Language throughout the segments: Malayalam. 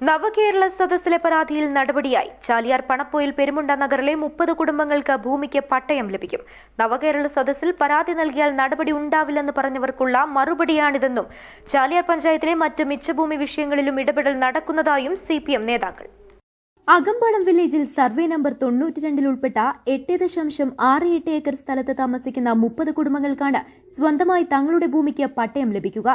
Navakerala സദസ്സിലെ പരാതിയിൽ നടപടിയായി. ചാലിയാർ പണപ്പോയിൽ പെരുമുണ്ട നഗറിലെ മുപ്പത് കുടുംബങ്ങൾക്ക് ഭൂമിക്ക് പട്ടയം ലഭിക്കും. നവകേരള സദസ്സിൽ പരാതി നൽകിയാൽ നടപടി ഉണ്ടാവില്ലെന്ന് പറഞ്ഞവർക്കുള്ള മറുപടിയാണിതെന്നും ചാലിയാർ പഞ്ചായത്തിലെ മറ്റ് മിച്ചഭൂമി വിഷയങ്ങളിലും ഇടപെടൽ നടക്കുന്നതായും സി നേതാക്കൾ. അകമ്പാളം വില്ലേജിൽ സർവേ നമ്പർ തൊണ്ണൂറ്റിരണ്ടിൽ ഉൾപ്പെട്ട എട്ട് ദശാംശം ആറ് എട്ട് ഏക്കർ സ്ഥലത്ത് താമസിക്കുന്ന മുപ്പത് കുടുംബങ്ങൾക്കാണ് സ്വന്തമായി തങ്ങളുടെ ഭൂമിക്ക് പട്ടയം ലഭിക്കുക.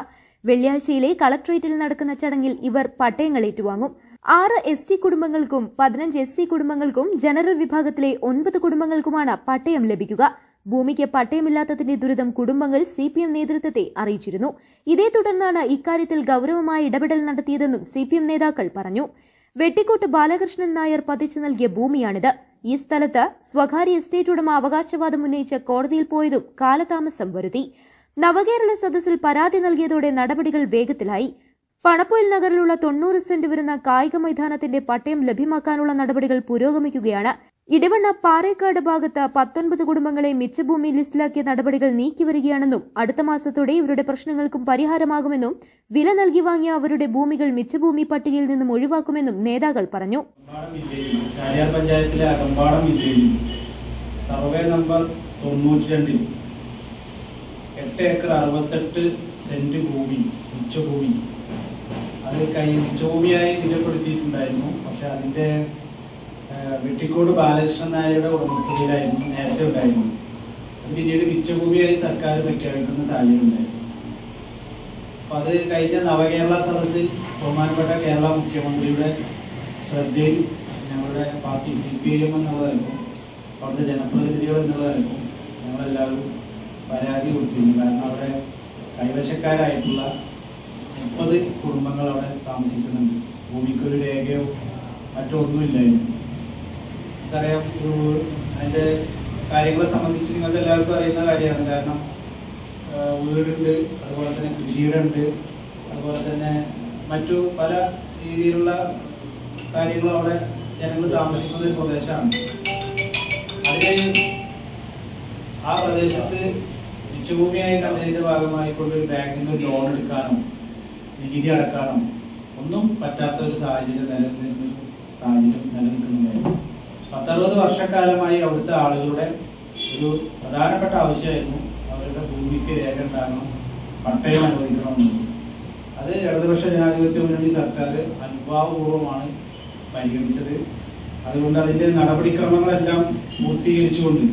വെള്ളിയാഴ്ചയിലെ കളക്ട്രേറ്റിൽ നടക്കുന്ന ചടങ്ങിൽ ഇവർ പട്ടയങ്ങൾ ഏറ്റുവാങ്ങും ആറ് എസ് ടി കുടുംബങ്ങൾക്കും പതിനഞ്ച് എസ് സി കുടുംബങ്ങൾക്കും ജനറൽ വിഭാഗത്തിലെ ഒൻപത് കുടുംബങ്ങൾക്കുമാണ് പട്ടയം ലഭിക്കുക. ഭൂമിക്ക് പട്ടയമില്ലാത്തതിന്റെ ദുരിതം കുടുംബങ്ങൾ സി പി എം നേതൃത്വത്തെ അറിയിച്ചിരുന്നു. ഇതേ തുടർന്നാണ് ഇക്കാര്യത്തിൽ ഗൌരവമായ ഇടപെടൽ നടത്തിയതെന്നും സി പി എം നേതാക്കൾ പറഞ്ഞു. വെട്ടിക്കോട്ട് ബാലകൃഷ്ണൻ നായർ പതിച്ചു നൽകിയ ഭൂമിയാണിത്. ഈ സ്ഥലത്ത് സ്വകാര്യ എസ്റ്റേറ്റ് ഉടമ അവകാശവാദം ഉന്നയിച്ച് കോടതിയിൽ പോയതും കാലതാമസം വരുത്തി. നവകേരള സദസ്സിൽ പരാതി നൽകിയതോടെ നടപടികൾ വേഗത്തിലായി. പണപ്പൊയിൽ നഗറിലുള്ള തൊണ്ണൂറ് സെന്റ് വരുന്ന കായിക മൈതാനത്തിന്റെ പട്ടയം ലഭ്യമാക്കാനുള്ള നടപടികൾ പുരോഗമിക്കുകയാണ്. ഇടവണ്ണ പാറേക്കാട് ഭാഗത്ത് പത്തൊൻപത് കുടുംബങ്ങളെ മിച്ചഭൂമി ലിസ്റ്റിലാക്കിയ നടപടികൾ നീക്കിവരികയാണെന്നും അടുത്ത മാസത്തോടെ ഇവരുടെ പ്രശ്നങ്ങൾക്കും പരിഹാരമാകുമെന്നും വില നൽകി വാങ്ങിയ അവരുടെ ഭൂമികൾ മിച്ചഭൂമി പട്ടികയിൽ നിന്നും ഒഴിവാക്കുമെന്നും നേതാക്കൾ പറഞ്ഞു. സർവേ നമ്പർ തൊണ്ണൂറ്റി എട്ട് ഏക്കർ അറുപത്തെട്ട് സെന്റ് ഭൂമി ഉച്ചഭൂമി. അത് കൈ ഉച്ചഭൂമിയായി നിലപ്പെടുത്തിയിട്ടുണ്ടായിരുന്നു. പക്ഷെ അതിന്റെ വെട്ടിക്കോട് ബാലകൃഷ്ണൻ നായരുടെ ഉടമസ്ഥതയിലായിരുന്നു നേരത്തെ ഉണ്ടായിരുന്നു അത് പിന്നീട് മിച്ചഭൂമിയായി സർക്കാർ പ്രഖ്യാപിക്കുന്ന സാഹചര്യം ഉണ്ടായിരുന്നു. അപ്പൊ അത് കഴിഞ്ഞ നവകേരള സദസ്സിൽ ബഹുമാനപ്പെട്ട കേരള മുഖ്യമന്ത്രിയുടെ ശ്രദ്ധയിൽ ഞങ്ങളുടെ party C P I M എന്നുള്ളതായിരുന്നു അവിടുത്തെ ജനപ്രതിനിധികൾ എന്നുള്ളതായിരുന്നു ഞങ്ങളെല്ലാവരും പരാതി കൊടുത്തിരുന്നു. കാരണം അവിടെ കൈവശക്കാരായിട്ടുള്ള മുപ്പത് കുടുംബങ്ങൾ അവിടെ താമസിക്കുന്നുണ്ട്. ഭൂമിക്കൊരു രേഖയോ മറ്റോ ഒന്നുമില്ലായിരുന്നു. നമുക്കറിയാം അതിന്റെ കാര്യങ്ങളെ സംബന്ധിച്ച് നിങ്ങൾക്ക് എല്ലാവർക്കും അറിയുന്ന കാര്യമാണ്. കാരണം വീടുണ്ട് അതുപോലെ തന്നെ കൃഷിയിടുണ്ട് അതുപോലെ തന്നെ മറ്റു പല രീതിയിലുള്ള കാര്യങ്ങളും അവിടെ ജനങ്ങൾ താമസിക്കുന്ന ഒരു പ്രദേശമാണ്. അതിന് ആ പ്രദേശത്ത് മിച്ചഭൂമിയായി കണ്ടതിന്റെ ഭാഗമായി കൊണ്ട് ബാങ്കിൽ നിന്ന് ലോൺ എടുക്കാനോ നികുതി അടക്കാനോ ഒന്നും പറ്റാത്ത ഒരു സാഹചര്യം നിലനിൽക്കുന്ന സാഹചര്യം നിലനിൽക്കുന്നുണ്ടായിരുന്നു. പത്തറുപത് വർഷക്കാലമായി അവിടുത്തെ ആളുകളുടെ ഒരു പ്രധാനപ്പെട്ട ആവശ്യമായിരുന്നു അവരുടെ ഭൂമിക്ക് രേഖ ഉണ്ടാകണം പട്ടയം അനുവദിക്കണമെന്നുള്ളത് അത് ഇടതുപക്ഷ ജനാധിപത്യ മുന്നണി സർക്കാർ അനുഭാവപൂർവമാണ് പരിഗണിച്ചത്. അതുകൊണ്ട് അതിന്റെ നടപടിക്രമങ്ങളെല്ലാം പൂർത്തീകരിച്ചുകൊണ്ട്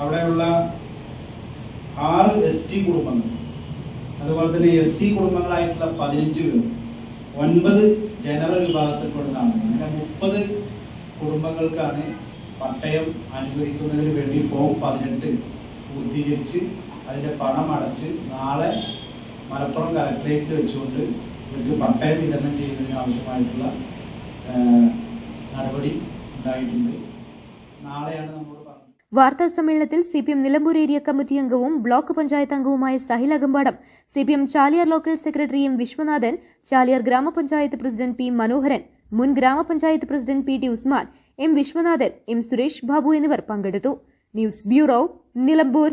അവിടെയുള്ള ആറ് എസ് ടി കുടുംബങ്ങൾ. അതുപോലെ തന്നെ എസ് സി കുടുംബങ്ങളായിട്ടുള്ള പതിനഞ്ച് പേർ. ഒൻപത് ജനറൽ വിഭാഗത്തിൽപ്പെടുന്ന ആളുകൾ അങ്ങനെ മുപ്പത് കുടുംബങ്ങൾക്കാണ് പട്ടയം അനുവദിക്കുന്നതിന് വേണ്ടി ഫോം പതിനെട്ട് പൂർത്തീകരിച്ച് അതിന്റെ പണം അടച്ച് നാളെ മലപ്പുറം കലക്ട്രേറ്റിൽ വെച്ചുകൊണ്ട് ഇവർക്ക് പട്ടയം വിതരണം ചെയ്യുന്നതിന് ആവശ്യമായിട്ടുള്ള നടപടി ഉണ്ടായിട്ടുണ്ട്. നാളെയാണ് പറഞ്ഞത് വാർത്താ സമ്മേളനത്തിൽ C P M Nilambur area committee അംഗവും ബ്ലോക്ക് പഞ്ചായത്ത് അംഗവുമായ Sahil Akampadam C P M Chaliyar local secretary M Viswanathan Chaliyar gramapanchayat president P Manoharan മുൻ gramapanchayat president P T Usman M Viswanathan M Suresh Babu എന്നിവർ പങ്കെടുത്തു. News bureau Nilambur.